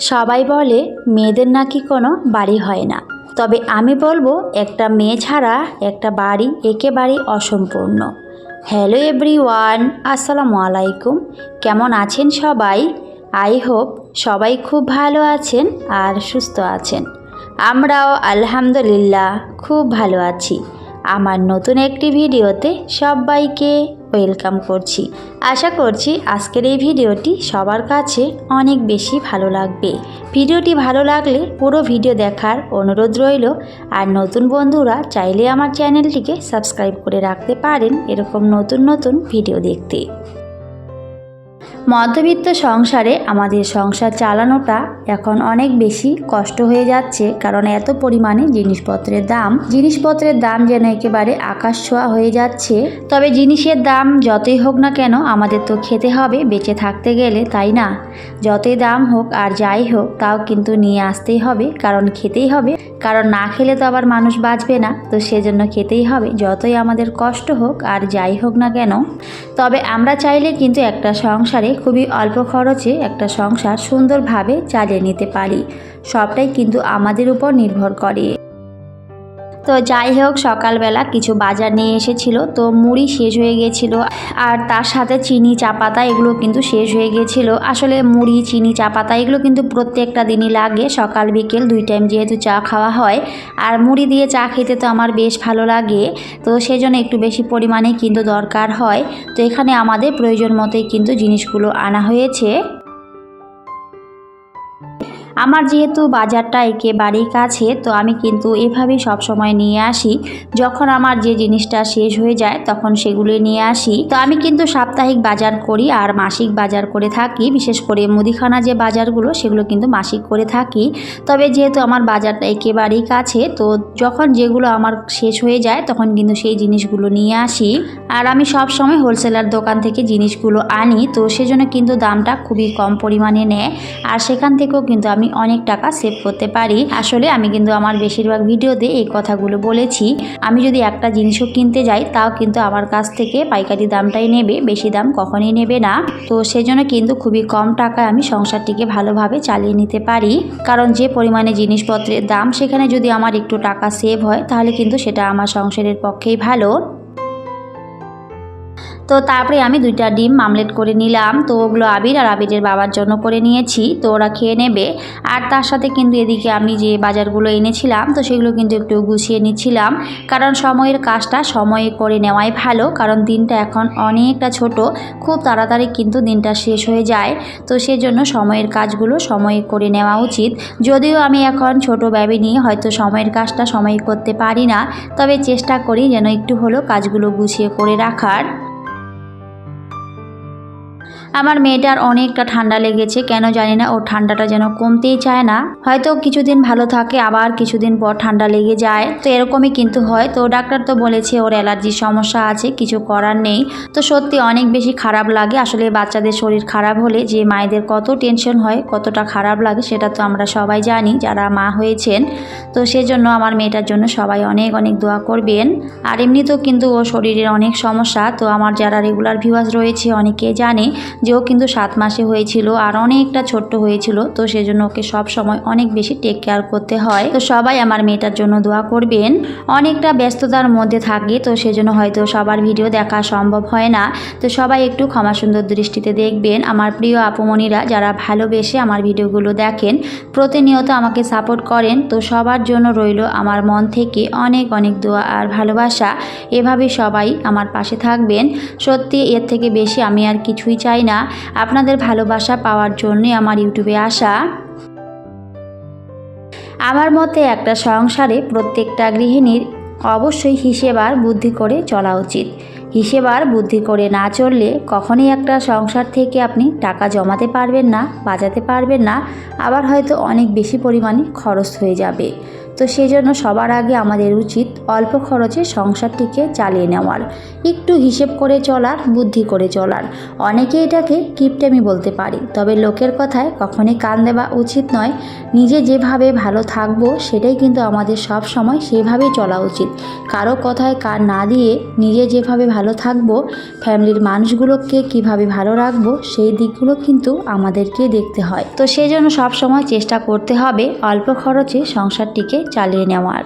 সবাই বলে, মেয়েদের নাকি কোনো বাড়ি হয় না। তবে আমি বলব, একটা মেয়ে ছাড়া একটা বাড়ি একেবারেই অসম্পূর্ণ। হ্যালো এভরিওয়ান আসসালামু আলাইকুম। কেমন আছেন সবাই? আই হোপ সবাই খুব ভালো আছেন আর সুস্থ আছেন। আমরাও আলহামদুলিল্লাহ খুব ভালো আছি। আমার নতুন একটি ভিডিওতে সবাইকে ওয়েলকাম করছি। আশা করছি আজকের এই ভিডিওটি সবার কাছে অনেক বেশি ভালো লাগবে। ভিডিওটি ভালো লাগলে পুরো ভিডিও দেখার অনুরোধ রইল। আর নতুন বন্ধুরা চাইলে আমার চ্যানেলটিকে সাবস্ক্রাইব করে রাখতে পারেন এরকম নতুন নতুন ভিডিও দেখতে। মধ্যবিত্ত সংসারে আমাদের সংসার চালানোটা এখন অনেক বেশি কষ্ট হয়ে যাচ্ছে কারণ এত পরিমাণে জিনিসপত্রের দাম। জিনিসপত্রের দাম যেন একেবারে আকাশ ছোঁয়া হয়ে যাচ্ছে। তবে জিনিসের দাম যতই হোক না কেন আমাদের তো খেতে হবে, বেঁচে থাকতে গেলে, তাই না? যতই দাম হোক আর যাই হোক, তাও কিন্তু নিয়ে আসতেই হবে, কারণ খেতেই হবে। কারণ না খেলে তো আবার মানুষ বাঁচবে না, তো সেজন্য খেতেই হবে, যতই আমাদের কষ্ট হোক আর যাই হোক না কেন। তবে আমরা চাইলে কিন্তু একটা সংসারে খুবই অল্প খরচে একটা সংসার সুন্দরভাবে চালিয়ে নিতে পারি। সবটাই কিন্তু আমাদের উপর নির্ভর করে। তো যাই হোক, সকালবেলা কিছু বাজার নিয়ে এসেছিল। তো মুড়ি শেষ হয়ে গেছিল আর তার সাথে চিনি, চা পাতা এগুলো কিন্তু শেষ হয়ে গেছিল। আসলে মুড়ি, চিনি, চা পাতা এগুলো কিন্তু প্রত্যেকটা দিনই লাগে। সকাল, বিকেল দুই টাইম যেহেতু চা খাওয়া হয়। আর মুড়ি দিয়ে চা খেতে তো আমার বেশ ভালো লাগে। তো সেজন্য একটু বেশি পরিমাণে কিন্তু দরকার হয়। তো এখানে আমাদের প্রয়োজন মতোই কিন্তু জিনিসগুলো আনা হয়েছে। আমার যেহেতু বাজারটা একেবারেই কাছে, তো আমি কিন্তু এভাবেই সবসময় নিয়ে আসি। যখন আমার যে জিনিসটা শেষ হয়ে যায়, তখন সেগুলো নিয়ে আসি। তো আমি কিন্তু সাপ্তাহিক বাজার করি আর মাসিক বাজার করে থাকি। বিশেষ করে মুদিখানা যে বাজারগুলো, সেগুলো কিন্তু মাসিক করে থাকি। তবে যেহেতু আমার বাজারটা একেবারেই কাছে, তো যখন যেগুলো আমার শেষ হয়ে যায়, তখন কিন্তু সেই জিনিসগুলো নিয়ে আসি। আর আমি সব সময় হোলসেলার দোকান থেকে জিনিসগুলো আনি, তো সেজন্য কিন্তু দামটা খুবই কম পরিমাণে নেয়। আর সেখান থেকেও কিন্তু আমি অনেক টাকা সেভ করতে পারি। আসলে আমি কিন্তু আমার বেশিরভাগ ভিডিওতে এই কথাগুলো বলেছি। আমি যদি একটা জিনিসও কিনতে যাই, তাও কিন্তু আমার কাছ থেকে পাইকারি দামটাই নেবে, বেশি দাম কখনই নেবে না। তো সেজন্য কিন্তু খুবই কম টাকায় আমি সংসারটিকে ভালোভাবে চালিয়ে নিতে পারি। কারণ যে পরিমাণে জিনিসপত্রের দাম, সেখানে যদি আমার একটু টাকা সেভ হয়, তাহলে কিন্তু সেটা আমার সংসারের পক্ষেই ভালো। তো তারপরে আমি দুইটা ডিম মামলেট করে নিলাম। তো ওগুলো আবির আর আবিরের বাবার জন্য করে নিয়েছি। তো ওরা খেয়ে নেবে। আর তার সাথে কিন্তু এদিকে আমি যে বাজারগুলো এনেছিলাম, তো সেগুলো কিন্তু একটু গুছিয়ে নিচ্ছিলাম। কারণ সময়ের কাজটা সময়ে করে নেওয়াই ভালো। কারণ দিনটা এখন অনেকটা ছোট। খুব তাড়াতাড়ি কিন্তু দিনটা শেষ হয়ে যায়। তো সেজন্য সময়ের কাজগুলো সময়ে করে নেওয়া উচিত। যদিও আমি এখন ছোট ব্যবি নিয়ে হয়তো সময়ের কাজটা সময়ে করতে পারি না। তবে চেষ্টা করি যেন একটু হলেও কাজগুলো গুছিয়ে করে রাখার। আমার মেয়েটার অনেকটা ঠান্ডা লেগেছে, কেন জানি না, ওর ঠান্ডাটা যেন কমতেই চায় না। হয়তো কিছুদিন ভালো থাকে, আবার কিছুদিন পর ঠান্ডা লেগে যায়। তো এরকমই কিন্তু হয়। তো ডাক্তার তো বলেছে ওর অ্যালার্জির সমস্যা আছে, কিছু করার নেই। তো সত্যি অনেক বেশি খারাপ লাগে। আসলে বাচ্চাদের শরীর খারাপ হলে যে মায়েদের কত টেনশন হয়, কতটা খারাপ লাগে, সেটা তো আমরা সবাই জানি, যারা মা হয়েছেন। তো সেজন্য আমার মেয়েটার জন্য সবাই অনেক অনেক দোয়া করবেন। আর এমনিতেও কিন্তু ওর শরীরের অনেক সমস্যা। তো আমার যারা রেগুলার ভিউয়ার্স রয়েছে, অনেকে জানে যে ও কিন্তু সাত মাসে হয়েছিল আর অনেকটা ছোট্ট হয়েছিল, তো সেজন্য ওকে সব সময় অনেক বেশি টেক কেয়ার করতে হয়। তো সবাই আমার মেয়েটার জন্য দোয়া করবেন। অনেকটা ব্যস্ততার মধ্যে থাকি, তো সেজন্য হয়তো সবার ভিডিও দেখা সম্ভব হয় না। তো সবাই একটু ক্ষমা সুন্দর দৃষ্টিতে দেখবেন। আমার প্রিয় আপুমণিরা যারা ভালোবেসে আমার ভিডিওগুলো দেখেন, প্রতিনিয়ত আমাকে সাপোর্ট করেন। তো সবার জন্য রইল আমার মন থেকে অনেক অনেক দোয়া আর ভালোবাসা। এভাবে সবাই আমার পাশে থাকবেন। সত্যি এর থেকে বেশি আমি আর কিছুই চাই না। আপনাদের ভালোবাসা পাওয়ার জন্যই আমার ইউটিউবে আসা। আমার মতে একটা সংসারে প্রত্যেকটা গৃহিণীর অবশ্যই হিসেব আর বুদ্ধি করে চলা উচিত। হিসেব আর বুদ্ধি করে না চললে কখনই একটা সংসার থেকে আপনি টাকা জমাতে পারবেন না বাজাতে পারবেন না। আবার হয়তো অনেক বেশি পরিমাণে খরচ হয়ে যাবে। তো সেই জন্য সবার আগে আমাদের উচিত অল্প খরচে সংসারটিকে চালিয়ে নেওয়ার, একটু হিসেব করে চলার, বুদ্ধি করে চলার। অনেকে এটাকে কিপটেমি বলতে পারি, তবে লোকের কথায় কখনই কান দেওয়া উচিত নয়। নিজে যেভাবে ভালো থাকব, সেটাই কিন্তু আমাদের সব সময় সেভাবেই চলা উচিত। কারও কথায় কান না দিয়ে নিজে যেভাবে ভালো থাকব, ফ্যামিলির মানুষগুলোকে কীভাবে ভালো রাখব, সেই দিকগুলো কিন্তু আমাদেরকে দেখতে হয়। তো সেই জন্য সবসময় চেষ্টা করতে হবে অল্প খরচে সংসারটিকে চালিয়ে নেওয়ার।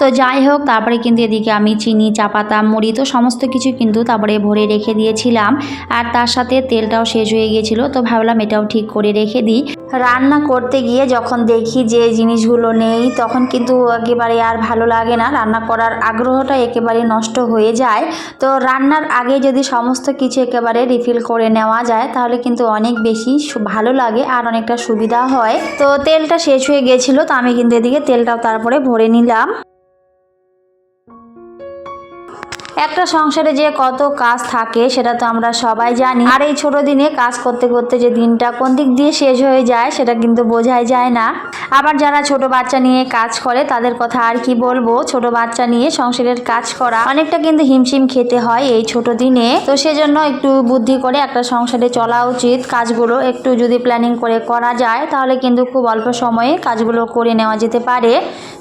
তো যাই হোক, তারপরে কিন্তু এদিকে আমি চিনি, চা পাতা, মুড়ি তো সমস্ত কিছু কিন্তু তারপরে ভরে রেখে দিয়েছিলাম। আর তার সাথে তেলটাও শেষ হয়ে গিয়েছিল, তো ভাবলাম এটাও ঠিক করে রেখে দিই। রান্না করতে গিয়ে যখন দেখি যে জিনিসগুলো নেই, তখন কিন্তু একেবারে আর ভালো লাগে না। রান্না করার আগ্রহটা একেবারে নষ্ট হয়ে যায়। তো রান্নার আগে যদি সমস্ত কিছু একেবারে রিফিল করে নেওয়া যায়, তাহলে কিন্তু অনেক বেশি ভালো লাগে আর অনেকটা সুবিধা হয়। তো তেলটা শেষ হয়ে গেছিল তো আমি কিন্তু এদিকে তেলটাও তারপরে ভরে নিলাম। একটা সংসারে যে কত কাজ থাকে, সেটা তো আমরা সবাই জানি। আর এই ছোট দিনে কাজ করতে করতে যে দিনটা কোন দিক দিয়ে শেষ হয়ে যায়, সেটা কিন্তু বোঝাই যায় না। আবার যারা ছোট বাচ্চা নিয়ে কাজ করে, তাদের কথা আর কি বলব? ছোট বাচ্চা নিয়ে সংসারের কাজ করা অনেকটা কিন্তু হিমশিম খেতে হয় এই ছোট দিনে। তো সেজন্য একটু বুদ্ধি করে একটা সংসারে চলা উচিত। কাজগুলো একটু যদি প্ল্যানিং করে করা যায়, তাহলে কিন্তু খুব অল্প সময়ে কাজগুলো করে নেওয়া যেতে পারে।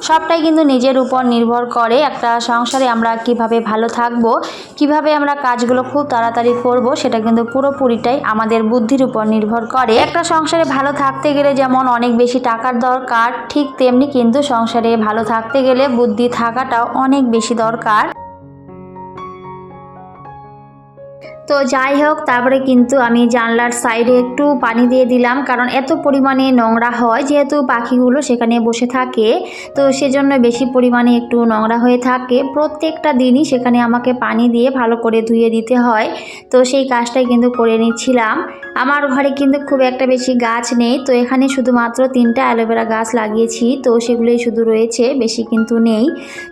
সবটাই কিন্তু নিজের উপর নির্ভর করে একটা সংসারে আমরা কীভাবে ভালো থাকব, কীভাবে আমরা কাজগুলো খুব তাড়াতাড়ি করব, সেটা কিন্তু পুরোপুরিটাই আমাদের বুদ্ধির উপর নির্ভর করে। একটা সংসারে ভালো থাকতে গেলে যেমন অনেক বেশি টাকার দরকার, ঠিক তেমনি কিন্তু সংসারে ভালো থাকতে গেলে বুদ্ধি থাকাটাও অনেক বেশি দরকার। তো যাই হোক, তারপরে কিন্তু আমি জানলার সাইডে একটু পানি দিয়ে দিলাম। কারণ এত পরিমাণে নোংরা হয় যেহেতু পাখিগুলো সেখানে বসে থাকে। তো সেজন্য বেশি পরিমাণে একটু নোংরা হয়ে থাকে। প্রত্যেকটা দিনই সেখানে আমাকে পানি দিয়ে ভালো করে ধুয়ে দিতে হয়। তো সেই কাজটাই কিন্তু করে নিচ্ছিলাম। আমার ঘরে কিন্তু খুব একটা বেশি গাছ নেই। তো এখানে শুধুমাত্র তিনটা অ্যালোভেরা গাছ লাগিয়েছি। তো সেগুলোই শুধু রয়েছে, বেশি কিন্তু নেই।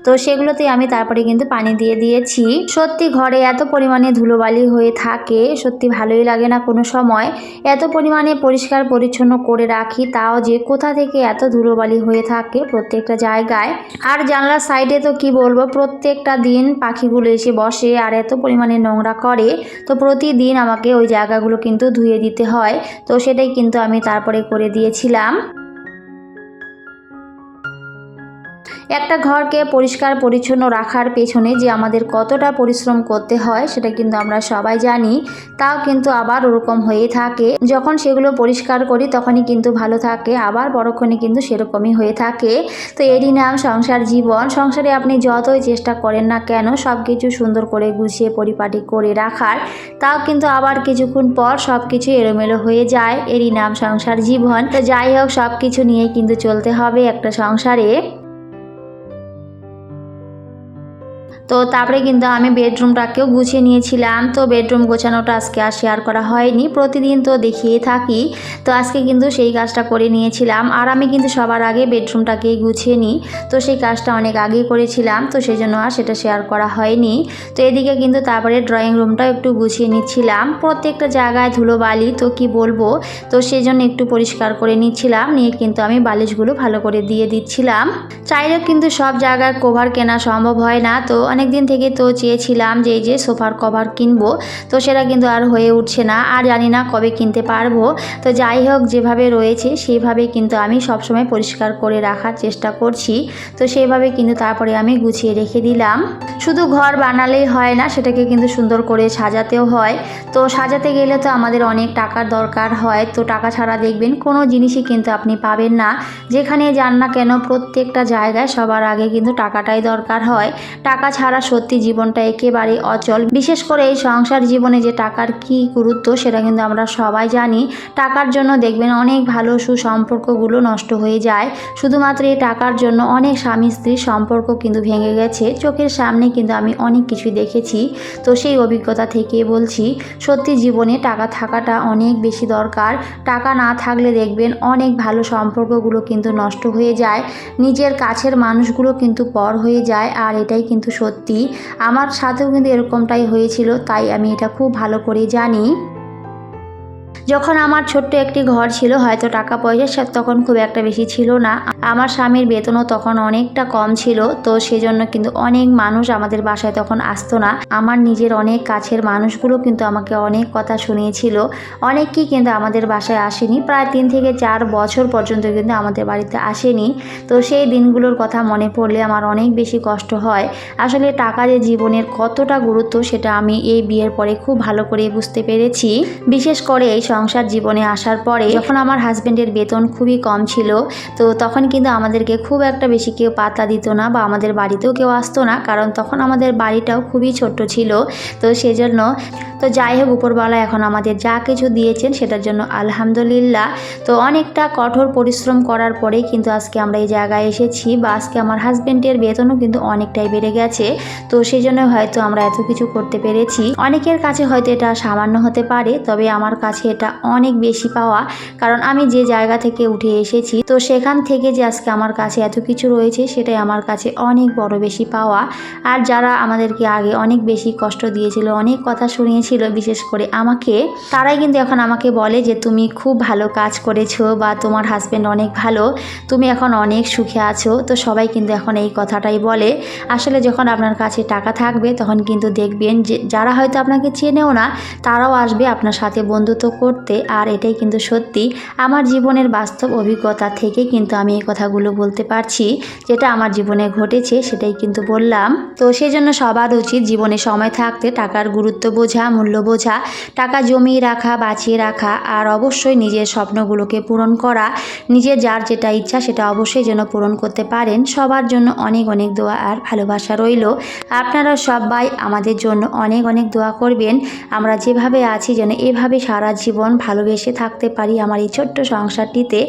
তো সেগুলোতে আমি তারপরে কিন্তু পানি দিয়ে দিয়েছি। সত্যি ঘরে এত পরিমাণে ধুলোবালি হয়ে থাকে, সত্যি ভালোই লাগে না কোনো সময়। এত পরিমাণে পরিষ্কার পরিচ্ছন্ন করে রাখি, তাও যে কোথা থেকে এত ধুলোবালি হয়ে থাকে প্রত্যেকটা জায়গায়। আর জানলার সাইডে তো কি বলব, প্রত্যেকটা দিন পাখিগুলো এসে বসে আর এত পরিমাণে নোংরা করে, তো প্রতিদিন আমাকে ওই জায়গাগুলো কিন্তু ধুয়ে দিতে হয়। তো সেটাই কিন্তু আমি তারপরে করে দিয়েছিলাম। একটা ঘরকে পরিষ্কার, পরিচ্ছন্ন রাখার পেছনে যে আমাদের কতটা পরিশ্রম করতে হয়, সেটা কিন্তু আমরা সবাই জানি। তাও কিন্তু আবার ওরকম হয়ে থাকে। যখন সেগুলো পরিষ্কার করি, তখনই কিন্তু ভালো থাকে। আবার পরক্ষণে কিন্তু সেরকমই হয়ে থাকে। তো এরই নাম সংসার জীবন। সংসারে আপনি যতই চেষ্টা করেন না কেন সব কিছু সুন্দর করে গুছিয়ে, পরিপাটি করে রাখার। তাও কিন্তু আবার কিছুক্ষণ পর সব কিছু এলোমেলো হয়ে যায়। এরই নাম সংসার জীবন। তো যাই হোক সব কিছু নিয়ে কিন্তু চলতে হবে একটা সংসারে। তো তারপরে কিন্তু আমি বেডরুমটাকেও গুছিয়ে নিয়েছিলাম। তো বেডরুম গোছানোটা আজকে আর শেয়ার করা হয়নি। প্রতিদিন তো দেখিয়ে থাকি। তো আজকে কিন্তু সেই কাজটা করে নিয়েছিলাম। আর আমি কিন্তু সবার আগে বেডরুমটাকেই গুছিয়ে নিই। তো সেই কাজটা অনেক আগেই করেছিলাম। তো সেই জন্য আর সেটা শেয়ার করা হয়নি। তো এদিকে কিন্তু তারপরে ড্রয়িং রুমটাও একটু গুছিয়ে নিচ্ছিলাম। প্রত্যেকটা জায়গায় ধুলোবালি, তো কি বলব? তো সেই জন্য একটু পরিষ্কার করে নিচ্ছিলাম। নিয়ে কিন্তু আমি বালিশগুলো ভালো করে দিয়ে দিচ্ছিলাম। চাইলেও কিন্তু সব জায়গায় কভার কেনা সম্ভব হয় না। তো অনেক দিন থেকে তো চেয়েছিলাম যে এই যে সোফার কভার কিনবো, তো সেটা কিন্তু আর হয়ে উঠছে না, আর জানি না কবে কিনতে পারব। তো যাই হোক, যেভাবে রয়েছে সেভাবে কিন্তু আমি সবসময় পরিষ্কার করে রাখার চেষ্টা করছি। তো সেইভাবে কিন্তু তারপরে আমি গুছিয়ে রেখে দিলাম। শুধু ঘর বানালেই হয় না, সেটাকে কিন্তু সুন্দর করে সাজাতেও হয়। তো সাজাতে গেলে তো আমাদের অনেক টাকার দরকার হয়, তো টাকা ছাড়া দেখবেন কোনো জিনিসই কিন্তু আপনি পাবেন না। যেখানে যান না কেন, প্রত্যেকটা জায়গায় সবার আগে কিন্তু টাকাটাই দরকার হয়। টাকা ছাড়া সত্যি জীবনটা একেবারেই অচল। বিশেষ করে এই সংসার জীবনে যে টাকার কি গুরুত্ব, সেটা কিন্তু আমরা সবাই জানি। টাকার জন্য দেখবেন অনেক ভালো সুসম্পর্কগুলো নষ্ট হয়ে যায়। শুধুমাত্র এই টাকার জন্য অনেক স্বামী স্ত্রীর সম্পর্ক কিন্তু ভেঙে গেছে। চোখের সামনে কিন্তু আমি অনেক কিছুই দেখেছি। তো সেই অভিজ্ঞতা থেকে বলছি, সত্যি জীবনে টাকা থাকাটা অনেক বেশি দরকার। টাকা না থাকলে দেখবেন অনেক ভালো সম্পর্কগুলো কিন্তু নষ্ট হয়ে যায়। নিজের কাছের মানুষগুলো কিন্তু পর হয়ে যায়, আর এটাই কিন্তু সত্যি। আমার সাথেও কিন্তু এরকমটাই হয়েছিল তাই আমি এটা খুব ভালো করে জানি। যখন আমার ছোট্ট একটি ঘর ছিল, হয়তো টাকা পয়সা তখন খুব একটা বেশি ছিল না। আমার স্বামীর বেতনও তখন অনেকটা কম ছিল, তো সেজন্য কিন্তু অনেক মানুষ আমাদের বাসায় তখন আসতো না। আমার নিজের অনেক কাছের মানুষগুলো কিন্তু আমাকে অনেক কথা শুনিয়েছিল। অনেকেই কিন্তু আমাদের বাসায় আসেনি। প্রায় তিন থেকে চার বছর পর্যন্ত কিন্তু আমাদের বাড়িতে আসেনি। তো সেই দিনগুলোর কথা মনে পড়লে আমার অনেক বেশি কষ্ট হয়। আসলে টাকা যে জীবনের কতটা গুরুত্ব, সেটা আমি এই বিয়ের পরে খুব ভালো করে বুঝতে পেরেছি। বিশেষ করে এই সংসার জীবনে আসার পরে যখন আমার হাজব্যান্ডের বেতন খুবই কম ছিল, তো তখন কিন্তু আমাদেরকে খুব একটা বেশি কেউ পাতা দিত না বা আমাদের বাড়িতেও কেউ আসতো না, কারণ তখন আমাদের বাড়িটাও খুবই ছোট্ট ছিল। তো সেজন্য তো যাই হোক, উপরওয়ালা এখন আমাদের যা কিছু দিয়েছেন সেটার জন্য আলহামদুলিল্লাহ। তো অনেকটা কঠোর পরিশ্রম করার পরেই কিন্তু আজকে আমরা এই জায়গায় এসেছি বা আজকে আমার হাজবেন্ডের বেতনও কিন্তু অনেকটাই বেড়ে গেছে। তো সেই জন্য হয়তো আমরা এত কিছু করতে পেরেছি। অনেকের কাছে হয়তো এটা সামান্য হতে পারে, তবে আমার কাছে এটা অনেক বেশি পাওয়া। কারণ আমি যে জায়গা থেকে উঠে এসেছি, তো সেখান থেকে যে আজকে আমার কাছে এত কিছু রয়েছে, সেটাই আমার কাছে অনেক বড় বেশি পাওয়া। আর যারা আমাদেরকে আগে অনেক বেশি কষ্ট দিয়েছিল, অনেক কথা শুনিয়েছিল বিশেষ করে আমাকে। তারাই কিন্তু এখন আমাকে বলে যে, তুমি খুব ভালো কাজ করেছ বা তোমার হাজব্যান্ড অনেক ভালো। তুমি এখন অনেক সুখে আছো। তো সবাই কিন্তু এখন এই কথাটাই বলে। আসলে যখন আপনার কাছে টাকা থাকবে, তখন কিন্তু দেখবেন যে, যারা হয়তো আপনাকে চেনেও না, তারাও আসবে আপনার সাথে বন্ধুত্ব করতে। আর এটাই কিন্তু সত্যি। আমার জীবনের বাস্তব অভিজ্ঞতা থেকে কিন্তু আমি এই কথাগুলো বলতে পারছি। যেটা আমার জীবনে ঘটেছে, সেটাই কিন্তু বললাম। তো সেই জন্য সবার উচিত জীবনে সময় থাকতে টাকার গুরুত্ব বোঝা মূল্য বোঝা, টাকা জমিয়ে রাখা, বাঁচিয়ে রাখা আর অবশ্যই নিজের স্বপ্নগুলোকে পূরণ করা, নিজের যার যেটা ইচ্ছা সেটা অবশ্যই যেন পূরণ করতে পারেন। সবার জন্য অনেক অনেক দোয়া আর ভালোবাসা রইল। আপনারা সবাই আমাদের জন্য অনেক অনেক দোয়া করবেন। আমরা যেভাবে আছি যেন এভাবে সারা জীবন ভালোবেসে থাকতে পারি আমার এই ছোট্ট সংসারটিতে।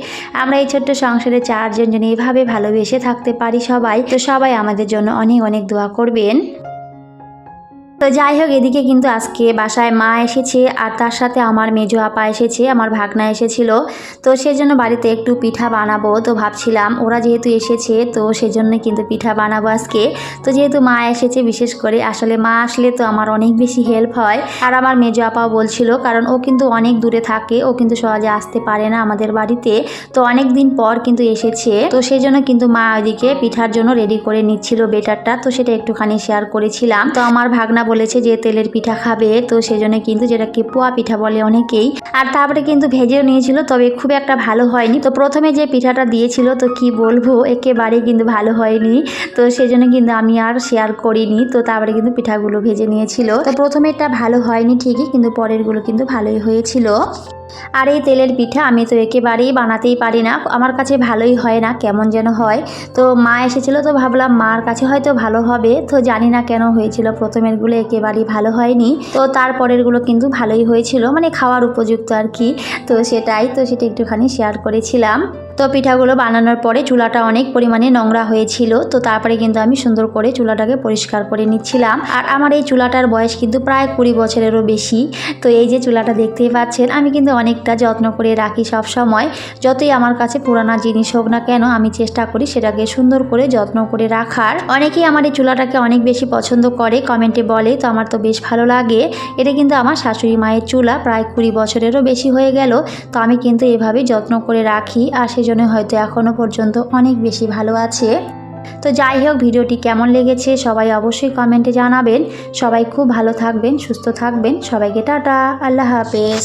আমরা এই ছোট্ট সংসারে চারজন যেন এভাবে ভালোবেসে থাকতে পারি সবাই। তো সবাই আমাদের জন্য অনেক অনেক দোয়া করবেন। তো যাই হোক, এদিকে কিন্তু আজকে বাসায় মা এসেছে আর তার সাথে আমার মেজো আপা এসেছে, আমার ভাগনা এসেছিল। তো সেজন্য বাড়িতে একটু পিঠা বানাবো, তো ভাবছিলাম ওরা যেহেতু এসেছে, তো সেজন্য কিন্তু পিঠা বানাবো আজকে। তো যেহেতু মা এসেছে, বিশেষ করে আসলে মা আসলে তো আমার অনেক বেশি হেল্প হয়। আর আমার মেজো আপাও বলছিল, কারণ ও কিন্তু অনেক দূরে থাকে, ও কিন্তু সহজে আসতে পারে না আমাদের বাড়িতে। তো অনেক দিন পর কিন্তু এসেছে, তো সেই জন্য কিন্তু মা ওইদিকে পিঠার জন্য রেডি করে নিচ্ছিল বেটারটা তো সেটা একটুখানি শেয়ার করেছিলাম। তো আমার ভাগনা বলেছে যে তেলের পিঠা খাবে, তো সেজন্য কিন্তু যেটাকে পোয়া পিঠা বলে অনেকেই। আর তারপরে কিন্তু ভেজেও নিয়েছিল, তবে খুব একটা ভালো হয়নি। তো প্রথমে যে পিঠাটা দিয়েছিল, তো কি বলব একেবারে কিন্তু ভালো হয়নি। তো সেজন্য কিন্তু আমি আর শেয়ার করিনি। তো তারপরে কিন্তু পিঠাগুলো ভেজে নিয়েছিল। তো প্রথমেরটা ভালো হয়নি ঠিকই, কিন্তু পরেরগুলো কিন্তু ভালোই হয়েছিল। আর, এই তেলের পিঠা আমি তো একেবারেই বানাতেই পারি না। আমার কাছে ভালোই হয় না, কেমন যেন হয়। তো মা এসেছিল তো ভাবলাম, মার কাছে হয়তো ভালো হবে। তো জানি না কেন হয়েছিল প্রথমেরগুলো একেবারেই ভালো হয়নি। তো তারপরেরগুলো কিন্তু ভালোই হয়েছিল মানে খাওয়ার উপযুক্ত আর কি। তো সেটাই, তো সেটা একটুখানি শেয়ার করেছিলাম। তো পিঠাগুলো বানানোর পরে চুলাটা অনেক পরিমাণে নোংরা হয়েছিল, তো তারপরে কিন্তু আমি সুন্দর করে চুলাটাকে পরিষ্কার করে নিচ্ছিলাম। আর আমার এই চুলাটার বয়স কিন্তু প্রায় কুড়ি বছরেরও বেশি, তো এই যে চুলাটা দেখতেই পাচ্ছেন, আমি কিন্তু অনেকটা যত্ন করে রাখি সব সময় যতই আমার কাছে পুরানা জিনিস হোক না কেন, আমি চেষ্টা করি সেটাকে সুন্দর করে যত্ন করে রাখার। অনেকেই আমার এই চুলাটাকে অনেক বেশি পছন্দ করে, কমেন্টে বলে, তো আমার তো বেশ ভালো লাগে। এটা কিন্তু আমার শাশুড়ি মায়ের চুলা প্রায় কুড়ি বছরেরও বেশি হয়ে গেল, তো আমি কিন্তু এভাবেই যত্ন করে রাখি। আর সেজন্য হয়তো এখনও পর্যন্ত অনেক বেশি ভালো আছে। তো যাই হোক, ভিডিওটি কেমন লেগেছে সবাই অবশ্যই কমেন্টে জানাবেন। সবাই খুব ভালো থাকবেন, সুস্থ থাকবেন। সবাইকে টাটা, আল্লাহ হাফেজ।